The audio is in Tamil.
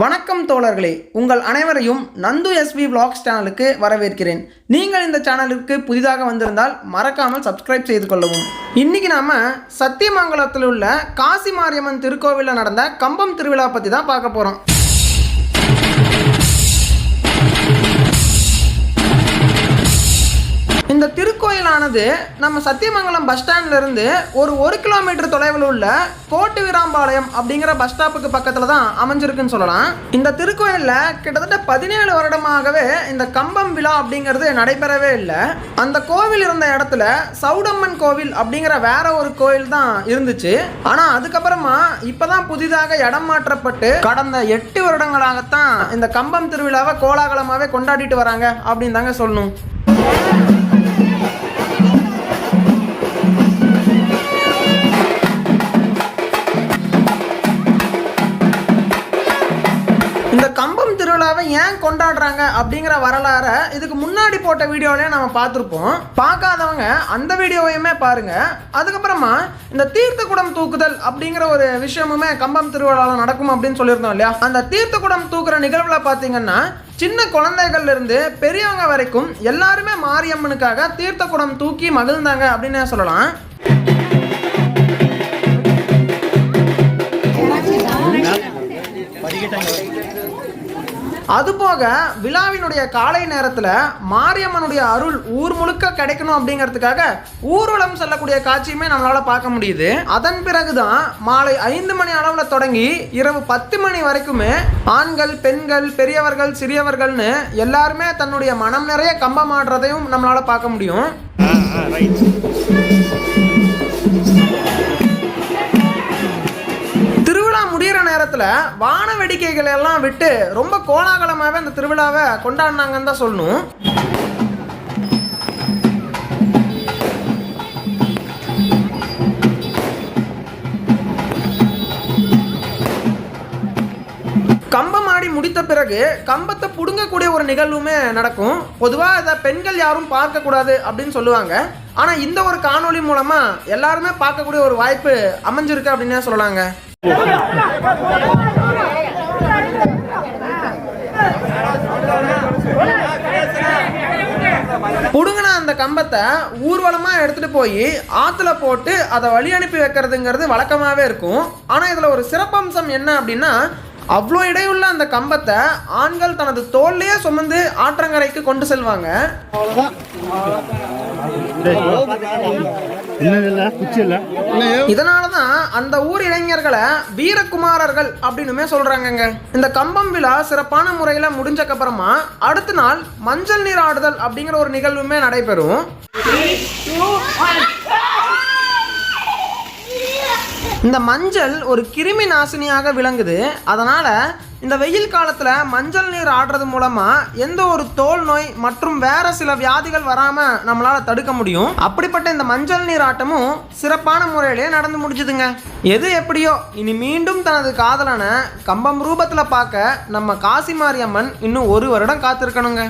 வணக்கம் தோழர்களே உங்கள் அனைவரையும் நந்து எஸ்வி vlogs சேனலுக்கு வரவேற்கிறேன். நீங்கள் இந்த சேனலுக்கு புதிதாக வந்திருந்தால் மறக்காமல் சப்ஸ்கிரைப் செய்து கொள்ளவும். இன்றைக்கி நாம் சத்தியமங்கலத்தில் உள்ள காசி மாரியம்மன் திருக்கோவிலில் நடந்த கம்பம் திருவிழா பற்றி தான் பார்க்க போகிறோம் இந்த திருக்கோயிலானது நம்ம சத்தியமங்கலம் பஸ் ஸ்டாண்ட்லேருந்து ஒரு ஒரு கிலோமீட்டர் தொலைவில் உள்ள கோட்டு வீராம்பாளையம் அப்படிங்கிற பஸ் ஸ்டாப்புக்கு பக்கத்தில் தான் அமைஞ்சிருக்குன்னு சொல்லலாம். இந்த திருக்கோயிலில் கிட்டத்தட்ட பதினேழு வருடமாகவே இந்த கம்பம் விழா அப்படிங்கிறது நடைபெறவே இல்லை. அந்த கோவில் இருந்த இடத்துல சவுடம்மன் கோவில் அப்படிங்கிற வேற ஒரு கோயில் தான் இருந்துச்சு. ஆனால் அதுக்கப்புறமா இப்போதான் புதிதாக இடம் மாற்றப்பட்டு கடந்த எட்டு வருடங்களாகத்தான் இந்த கம்பம் திருவிழாவை கோலாகலமாகவே கொண்டாடிட்டு வராங்க அப்படின்னு தாங்க சொல்லணும். திருவிழாவை ஏன் கொண்டாடுறாங்க அப்படிங்கிற வரலாற இதுக்கு முன்னாடி போட்ட வீடியோலயே நம்ம பார்த்துருப்போம். பார்க்காதவங்க அந்த வீடியோவையுமே பாருங்க. அதுக்கப்புறமா இந்த தீர்த்த குடம் தூக்குதல் அப்படிங்கிற ஒரு விஷயமுமே கம்பம் திருவிழாவில் நடக்கும் அப்படின்னு சொல்லியிருந்தோம் இல்லையா? அந்த தீர்த்த குடம் தூக்குற நிகழ்வுல பார்த்தீங்கன்னா சின்ன குழந்தைகள்ல இருந்து பெரியவங்க வரைக்கும் எல்லாருமே மாரியம்மனுக்காக தீர்த்த குடம் தூக்கி மகிழ்ந்தாங்க அப்படின்னு சொல்லலாம். அதுபோக விழாவினுடைய காலை நேரத்தில் மாரியம்மனுடைய அருள் ஊர் முழுக்க கிடைக்கணும் அப்படிங்கிறதுக்காக ஊர்வலம் செல்லக்கூடிய காட்சியுமே நம்மளால் பார்க்க முடியுது. அதன் பிறகுதான் மாலை ஐந்து மணி அளவில் தொடங்கி இரவு பத்து மணி வரைக்குமே ஆண்கள் பெண்கள் பெரியவர்கள் சிறியவர்கள்னு எல்லாருமே தன்னுடைய மனம் நிறைய கம்பம் ஆடுறதையும் நம்மளால பார்க்க முடியும். முடியிற வான வேடிக்கைகள் எல்லாம் விட்டு ரொம்ப கோலாகலமாகவே அந்த திருவிழாவை கொண்டாடினாங்கன்னு தான் சொல்லணும். கம்பம் முடித்த பிறகு கம்பத்தை புடுங்கக்கூடிய ஒரு நிகழ்வுமே நடக்கும். பொதுவாக இதை பெண்கள் யாரும் பார்க்கக்கூடாது அப்படின்னு சொல்லுவாங்க. ஆனால் இந்த ஒரு காணொளி மூலமாக எல்லாருமே பார்க்கக்கூடிய ஒரு வாய்ப்பு அமைஞ்சிருக்கு அப்படின்னே சொல்லலாங்க. புடுங்கின அந்த கம்பத்தை ஊர்வலமாக எடுத்துட்டு போய் ஆற்றுல போட்டு அதை வழி அனுப்பி வைக்கிறதுங்கிறது வழக்கமாகவே இருக்கும். ஆனால் இதில் ஒரு சிறப்பம்சம் என்ன அப்படின்னா அவ்வளோ இடையுள்ள அந்த கம்பத்தை ஆண்கள் தனது தோல்லையே சுமந்து ஆற்றங்கரைக்கு கொண்டு செல்வாங்க. என்னதில்ல? குச்சி இல்ல இதனால தான் அந்த ஊர் இளைஞர்களை வீரகுமாரர்கள் அப்படின்னுமே சொல்றாங்கங்க. இந்த கம்பம் விழா சிறப்பான முறையில் முடிஞ்சக்கப்புறமா அடுத்த நாள் மஞ்சள் நீர் ஆடுதல் அப்படிங்கிற ஒரு நிகழ்வுமே நடைபெறும். இந்த மஞ்சள் ஒரு கிருமி நாசினியாக விளங்குது. அதனால் இந்த வெயில் காலத்தில் மஞ்சள் நீர் ஆடுறது மூலமாக எந்த ஒரு தோல் நோய் மற்றும் வேறு சில வியாதிகள் வராமல் நம்மளால் தடுக்க முடியும். அப்படிப்பட்ட இந்த மஞ்சள் நீர் ஆட்டமும் சிறப்பான முறையிலே நடந்து முடிஞ்சுதுங்க. எது எப்படியோ இனி மீண்டும் தனது காதலனை கம்பம் ரூபத்தில் பார்க்க நம்ம காசி மாரியம்மன் இன்னும் ஒரு வருடம் காத்திருக்கணுங்க.